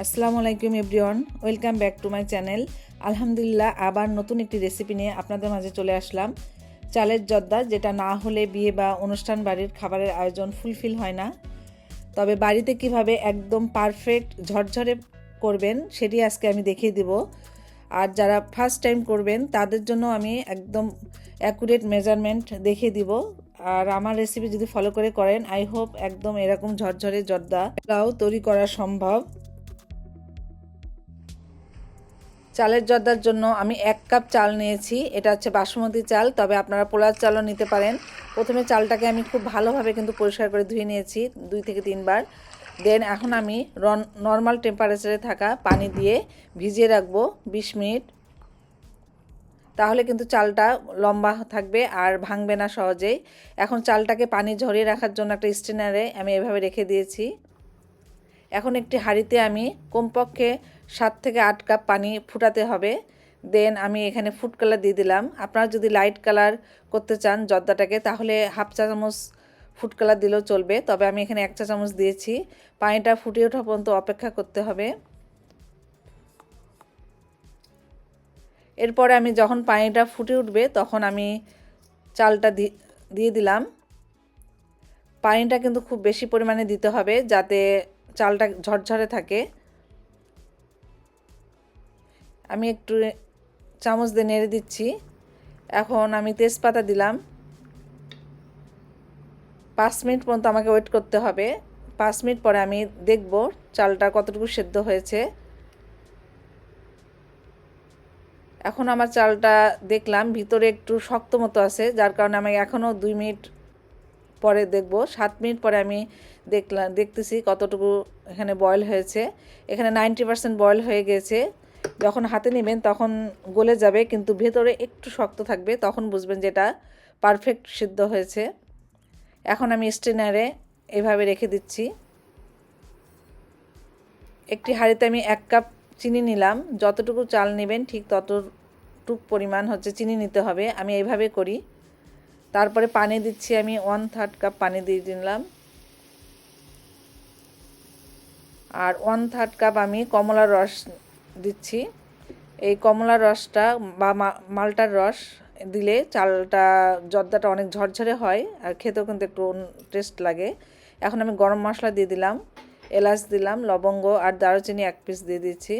আসসালামু আলাইকুম everyone, welcome back to my channel. আলহামদুলিল্লাহ, আবার নতুন একটি রেসিপি নিয়ে আপনাদের মাঝে চলে আসলাম। চালের জর্দা, যেটা না হলে বিয়ে বা অনুষ্ঠান বাড়ির খাবারের আয়োজন ফুলফিল হয় না। তবে বাড়িতে কীভাবে একদম পারফেক্ট ঝরঝরে করবেন, সেটি আজকে আমি দেখিয়ে দিব। আর যারা ফার্স্ট টাইম করবেন, তাদের জন্য আমি একদম অ্যাকুরেট মেজারমেন্ট দেখিয়ে দিব। আর আমার রেসিপি যদি ফলো করে করেন আই হোপ একদম এরকম ঝরঝরে জর্দাটাও তৈরি করা সম্ভব। চালের জর্দার জন্য আমি এক কাপ চাল নিয়েছি। এটা হচ্ছে বাসমতি চাল, তবে আপনারা পোলার চালও নিতে পারেন। প্রথমে চালটাকে আমি খুব ভালোভাবে কিন্তু পরিষ্কার করে ধুয়ে নিয়েছি দুই থেকে তিনবার। দেন এখন আমি রন নর্মাল টেম্পারেচারে থাকা পানি দিয়ে ভিজিয়ে রাখব বিশ মিনিট। তাহলে কিন্তু চালটা লম্বা থাকবে আর ভাঙবে না সহজেই। এখন চালটাকে পানি ঝরিয়ে রাখার জন্য একটা স্টেনারে আমি এভাবে রেখে দিয়েছি। এখন একটি হাঁড়িতে আমি কমপক্ষে সাত থেকে আট কাপ পানি ফুটাতে হবে। দেন আমি এখানে ফুড কালার দিয়ে দিলাম। আপনারা যদি লাইট কালার করতে চান জর্দাটাকে, তাহলে হাফ চা চামচ ফুড কালার দিলেও চলবে। তবে আমি এখানে এক চা চামচ দিয়েছি। পানিটা ফুটিয়ে ওঠা পর্যন্ত অপেক্ষা করতে হবে। এরপরে আমি যখন পানিটা ফুটে উঠবে, তখন আমি চালটা দিয়ে দিলাম। পানিটা কিন্তু খুব বেশি পরিমাণে দিতে হবে যাতে চালটা ঝরঝরে থাকে। আমি একটু চামচ দিয়ে নেড়ে দিচ্ছি। এখন আমি তেজপাতা দিলাম। পাঁচ মিনিট পর্যন্ত আমাকে ওয়েট করতে হবে। পাঁচ মিনিট পরে আমি দেখব চালটা কতটুকু সেদ্ধ হয়েছে। এখন আমার চালটা দেখলাম, ভিতরে একটু শক্ত মতো আছে, যার কারণে আমি এখনও দুই মিনিট পরে দেখব। সাত মিনিট পরে আমি দেখলাম, দেখতেছি কতটুকু এখানে বয়েল হয়েছে। এখানে নাইনটি পারসেন্ট বয়েল হয়ে গেছে। যখন হাতে নেবেন তখন গলে যাবে, কিন্তু ভেতরে একটু শক্ত থাকবে, তখন বুঝবেন যেটা পারফেক্ট সিদ্ধ হয়েছে। এখন আমি স্টেনারে এভাবে রেখে দিচ্ছি। একটি হাঁড়িতে আমি এক কাপ চিনি নিলাম। যতটুকু চাল নেবেন ঠিক ততটুক পরিমাণ হচ্ছে চিনি নিতে হবে। আমি এইভাবে করি। তারপরে পানি দিচ্ছি আমি ওয়ান থার্ড কাপ পানি দিয়ে দিলাম। আর ওয়ান থার্ড কাপ আমি কমলার রস দিচ্ছি। এই কমলার রসটা বা মালটার রস দিলে চালটা, জর্দাটা অনেক ঝরঝরে হয় আর খেতেও কিন্তু একটু টেস্ট লাগে। এখন আমি গরম মশলা দিয়ে দিলাম, এলাচ দিলাম, লবঙ্গ আর দারুচিনি এক পিস দিয়ে দিচ্ছি।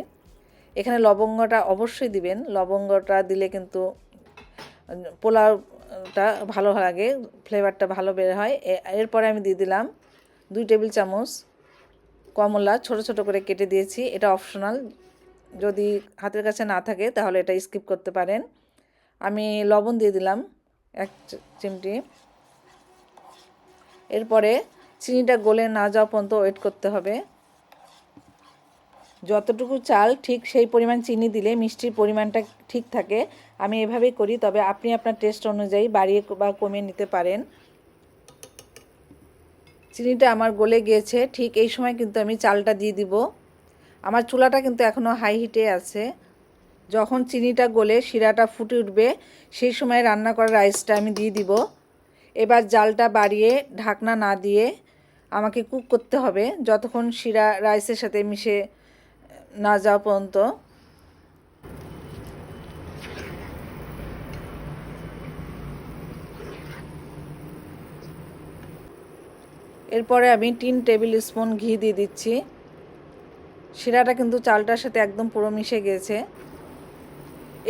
এখানে লবঙ্গটা অবশ্যই দিবেন। লবঙ্গটা দিলে কিন্তু পোলাওটা ভালো লাগে ফ্লেভারটা ভালো বের হয়। এরপরে আমি দিয়ে দিলাম দুই টেবিল চামচ কমলা, ছোট ছোট করে কেটে দিয়েছি। এটা অপশনাল যদি হাতের কাছে না থাকে, তাহলে এটা স্কিপ করতে পারেন। আমি লবণ দিয়ে দিলাম এক চিমটি। এরপরে চিনিটা গলে না যাওয়া পর্যন্ত ওয়েট করতে হবে। যতটুকু চাল, ঠিক সেই পরিমাণ চিনি দিলে মিষ্টির পরিমাণটা ঠিক থাকে। আমি এভাবেই করি, তবে আপনি আপনার টেস্ট অনুযায়ী বাড়িয়ে বা কমিয়ে নিতে পারেন। চিনিটা আমার গলে গিয়েছে, ঠিক এই সময় কিন্তু আমি চালটা দিয়ে দিব। আমার চুলাটা কিন্তু এখনও হাই হিটে আছে। যখন চিনিটা গলে শিরাটা ফুটে উঠবে, সেই সময় রান্না করা রাইসটা আমি দিয়ে দিব। এবার জালটা বাড়িয়ে ঢাকনা না দিয়ে আমাকে কুক করতে হবে। যতক্ষণ শিরা রাইসের সাথে মিশে না যাওয়া পর্যন্ত। এরপরে আমি তিন টেবিল স্পুন ঘি দিয়ে দিচ্ছি। শিরাটা কিন্তু চালটার সাথে একদম পুরো মিশে গেছে।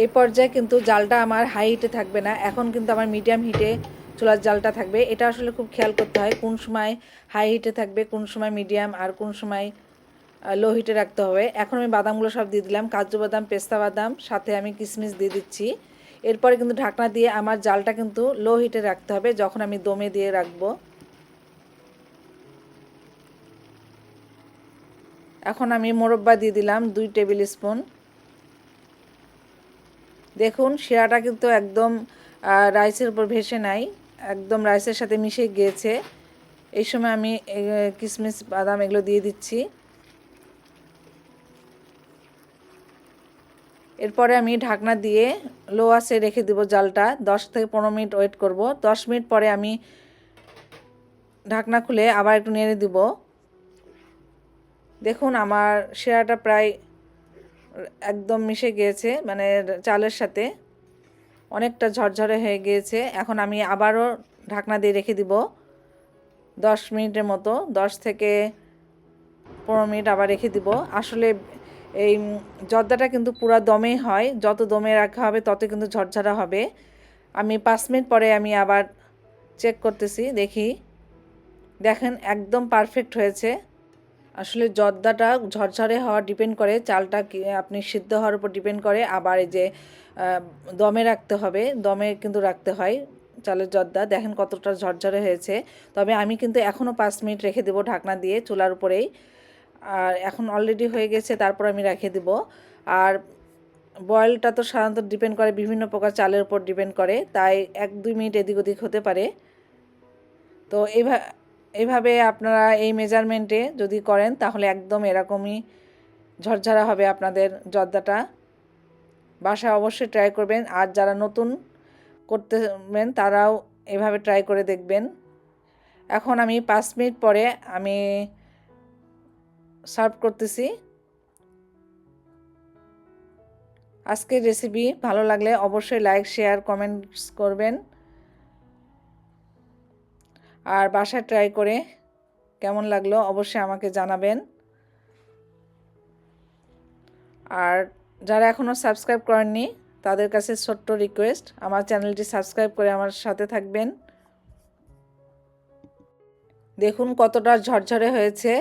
এই পর্যায়ে কিন্তু জালটা আমার হাই হিটে থাকবে না। এখন কিন্তু আমার মিডিয়াম হিটে চুলার জালটা থাকবে। এটা আসলে খুব খেয়াল করতে হয় কোন সময় হাই হিটে থাকবে, কোন সময় মিডিয়াম আর কোন সময় লো হিটে রাখতে হবে। এখন আমি বাদামগুলো সব দিয়ে দিলাম। কাজু বাদাম, পেস্তা বাদাম, সাথে আমি কিশমিশ দিয়ে দিচ্ছি। এরপরে কিন্তু ঢাকনা দিয়ে আমার জালটা কিন্তু লো হিটে রাখতে হবে, যখন আমি দমে দিয়ে রাখব। এখন আমি মোরব্বা দিয়ে দিলাম দুই টেবিল স্পুন। দেখুন, শিরাটা কিন্তু একদম রাইসের উপর ভেসে নাই, একদম রাইসের সাথে মিশে গিয়েছে। এই সময় আমি কিশমিশ বাদাম এগুলো দিয়ে দিচ্ছি। এরপরে আমি ঢাকনা দিয়ে লো আসে রেখে দেবো জালটা। দশ থেকে পনেরো মিনিট ওয়েট করব। দশ মিনিট পরে আমি ঢাকনা খুলে আবার একটু নেড়ে দিব। দেখুন, আমার শিরাটা প্রায় একদম মিশে গিয়েছে মানে চালের সাথে। অনেকটা ঝরঝরে হয়ে গিয়েছে। এখন আমি আবারও ঢাকনা দিয়ে রেখে দিব। দশ মিনিটের মতো, দশ থেকে পনেরো মিনিট আবার রেখে দিব। আসলে এই জর্দাটা কিন্তু পুরো দমেই হয়। যত দমে রাখা হবে তত কিন্তু ঝরঝরা হবে। আমি পাঁচ মিনিট পরে আমি আবার চেক করতেছি, দেখি। দেখেন, একদম পারফেক্ট হয়েছে। আসলে জর্দাটা ঝরঝরে হওয়া ডিপেন্ড করে, চালটা আপনি সিদ্ধ হওয়ার উপর ডিপেন্ড করে। আবার এই যে দমে রাখতে হবে, দমে কিন্তু রাখতে হয় চালের জর্দা। দেখেন কতটা ঝরঝরে হয়েছে। তবে আমি কিন্তু এখনও পাঁচ মিনিট রেখে দেবো ঢাকনা দিয়ে চুলার উপরেই। আর এখন অলরেডি হয়ে গেছে, তারপর আমি রেখে দেব। আর বয়েলটা তো সাধারণত ডিপেন্ড করে বিভিন্ন প্রকার চালের উপর ডিপেন্ড করে, তাই এক দুই মিনিট এদিক ওদিক হতে পারে। তো এইভাবে এভাবে আপনারা এই মেজারমেন্টে যদি করেন, তাহলে একদম এরকমই ঝরঝরা হবে আপনাদের জর্দাটা। বাসায় অবশ্যই ট্রাই করবেন, আর যারা নতুন করতেবেন তারাও এভাবে ট্রাই করে দেখবেন। এখন আমি পাঁচ মিনিট পরে আমি সার্ভ করতেছি। আজকের রেসিপি ভালো লাগলে অবশ্যই লাইক শেয়ার কমেন্টস করবেন। আর বাসায় ট্রাই করে কেমন লাগল অবশ্যই আমাকে জানাবেন। আর যারা এখনও সাবস্ক্রাইব করেননি, তাদের কাছে ছোট্ট রিকোয়েস্ট আমার চ্যানেলটি সাবস্ক্রাইব করে আমার সাথে থাকবেন। দেখুন কতটা ঝরঝরে হয়েছে।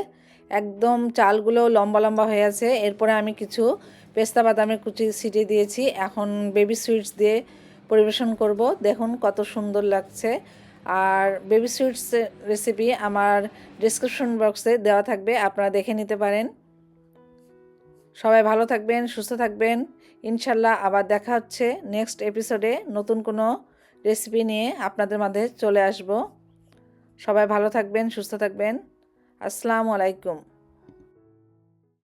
একদম চালগুলো লম্বা লম্বা হয়ে আছে। এরপরে আমি কিছু পেস্তা বাদামের কুচি ছিটিয়ে দিয়েছি। এখন বেবি সুইটস দিয়ে পরিবেশন করব। দেখুন কত সুন্দর লাগছে। আর বেবি সুইটস রেসিপি আমার ডিসক্রিপশন বক্সে দেওয়া থাকবে। আপনারা দেখে নিতে পারেন। সবাই ভালো থাকবেন, সুস্থ থাকবেন। ইনশাল্লাহ আবার দেখা হচ্ছে নেক্সট এপিসোডে নতুন কোনো রেসিপি নিয়ে আপনাদের মাঝে চলে আসব। সবাই ভালো থাকবেন, সুস্থ থাকবেন। আসসালামু আলাইকুম।